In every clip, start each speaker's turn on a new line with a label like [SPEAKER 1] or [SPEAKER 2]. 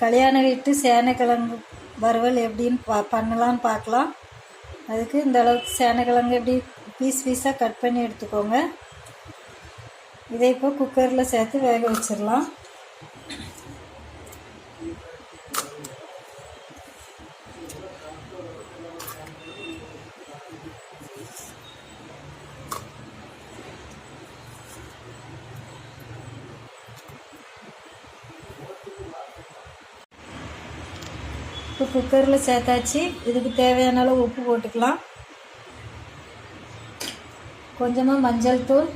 [SPEAKER 1] கல்யாண வீட்டு சேனைக்கிழங்கு வறுவல் எப்படின்னு பா பண்ணலான்னு பார்க்கலாம். அதுக்கு இந்த அளவுக்கு சேனைக்கிழங்கு எப்படி பீஸ் பீஸாக கட் பண்ணி எடுத்துக்கோங்க. இதை இப்போ குக்கரில் சேர்த்து வேக வச்சிடலாம். இப்போ குக்கரில் சேர்த்தாச்சு. இதுக்கு தேவையான அளவு உப்பு போட்டுக்கலாம். கொஞ்சமாக மஞ்சள் தூள்.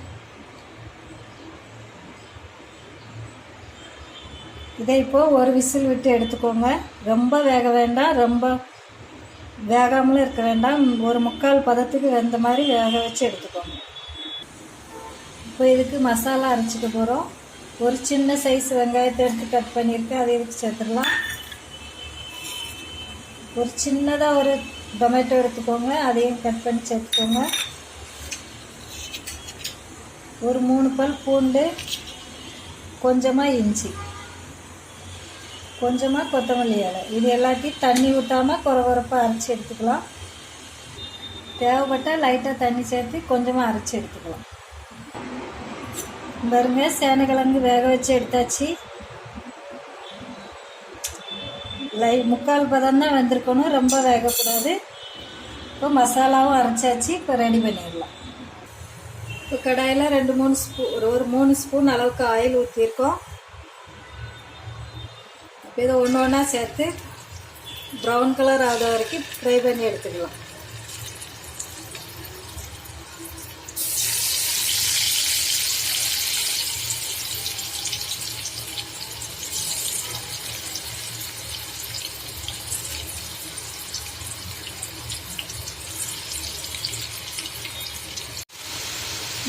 [SPEAKER 1] இதை இப்போது ஒரு விசில் விட்டு எடுத்துக்கோங்க. ரொம்ப வேக வேண்டாம். ரொம்ப வேகாமலும் இருக்க வேண்டாம். ஒரு முக்கால் பதத்துக்கு வெந்த மாதிரி வேக வச்சு எடுத்துக்கோங்க. இப்போ இதுக்கு மசாலா அரைச்சிக்க போகிறோம் ஒரு சின்ன சைஸ் வெங்காயத்தை எடுத்து கட் பண்ணியிருக்கேன் அதை இதுக்கு சேர்த்துடலாம். ஒரு சின்னதாக ஒரு டொமேட்டோ எடுத்துக்கோங்க அதையும் கட் பண்ணி சேர்த்துக்கோங்க. ஒரு மூணு பல் பூண்டு கொஞ்சமாக இஞ்சி கொஞ்சமாக கொத்தமல்லி இலை. இது எல்லாத்தையும் தண்ணி ஊற்றாமல் குறகுறப்பாக அரைச்சி எடுத்துக்கலாம். தேவைப்பட்டால் லைட்டாக தண்ணி சேர்த்து கொஞ்சமாக அரைச்சி எடுத்துக்கலாம். பாருங்க சேனைக்கிழங்கு வேக வச்சு எடுத்தாச்சு. லை முக்கால் பதம் தான் வெந்திருக்கணும். ரொம்ப வேகக்கூடாது. இப்போ மசாலாவும் அரைச்சாச்சு. இப்போ ரெடி பண்ணிடலாம். இப்போ கடாயில் ரெண்டு மூணு ஸ்பூன் ஒரு ஒரு மூணு ஸ்பூன் அளவுக்கு ஆயில் ஊற்றிருக்கோம் இப்போ இதை ஒன்று ஒன்றா சேர்த்து ப்ரௌன் கலர் ஆகிற வரைக்கும் ஃப்ரை பண்ணி எடுத்துக்கலாம்.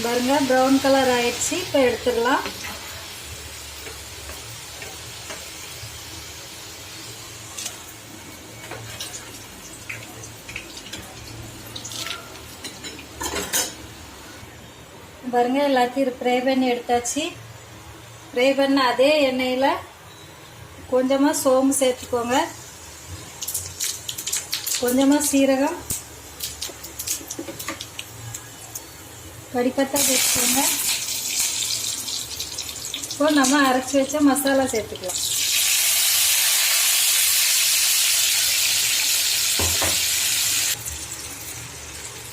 [SPEAKER 1] பாருங்க ப்ரௌன் கலர் ஆயிடுச்சு. இப்போ எடுத்துடலாம். பாருங்க எல்லாத்தையும் ஃப்ரை பண்ணி எடுத்தாச்சு. ஃப்ரை பண்ண அதே எண்ணெயில் கொஞ்சமாக சோம்பு சேர்த்துக்கோங்க. கொஞ்சமாக சீரகம் கடிப்பத்தா சேர்த்துக்கோங்க இப்போ நம்ம அரைச்சி வச்ச மசாலா சேர்த்துக்கலாம்.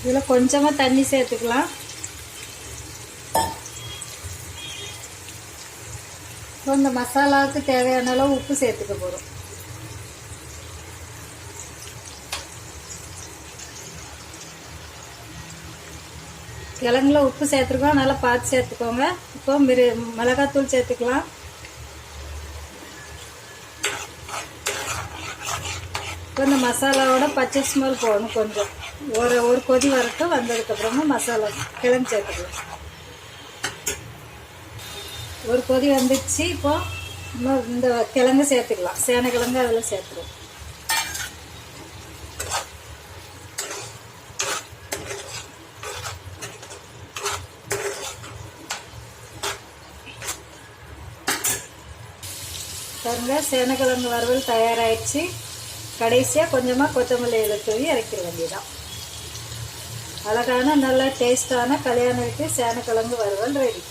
[SPEAKER 1] இதில் கொஞ்சமாக தண்ணி சேர்த்துக்கலாம். இப்போ இந்த மசாலாவுக்கு தேவையான அளவு உப்பு சேர்த்துக்க போகிறோம் கிழங்குல உப்பு சேர்த்துருக்கோம். நல்லா பார்த்து சேர்த்துக்கோங்க. இப்போ மிரு மிளகாத்தூள் சேர்த்துக்கலாம். இப்போ இந்த மசாலாவோட பச்சை ஸ்மெல் போகணும் கொஞ்சம். ஒரு ஒரு கொதி வரட்டும். வந்ததுக்கப்புறமா மசாலா கிழங்கு சேர்த்துக்கலாம். ஒரு கொதி வந்துச்சு இப்போ இன்னும் இந்த கிழங்கு சேர்த்துக்கலாம். சேனை கிழங்கு அதில் சேர்த்துருவோம் பாருங்க சேனக்கிழங்கு வறுவல் தயாராகிடுச்சு கடைசியாக கொஞ்சமாக கொத்தமல்லி இலத்தூவி தூவி இறக்கிற வேண்டியதான் அழகான நல்ல டேஸ்டான கல்யாணத்துக்கு சேனக்கிழங்கு வறுவல் ரெடி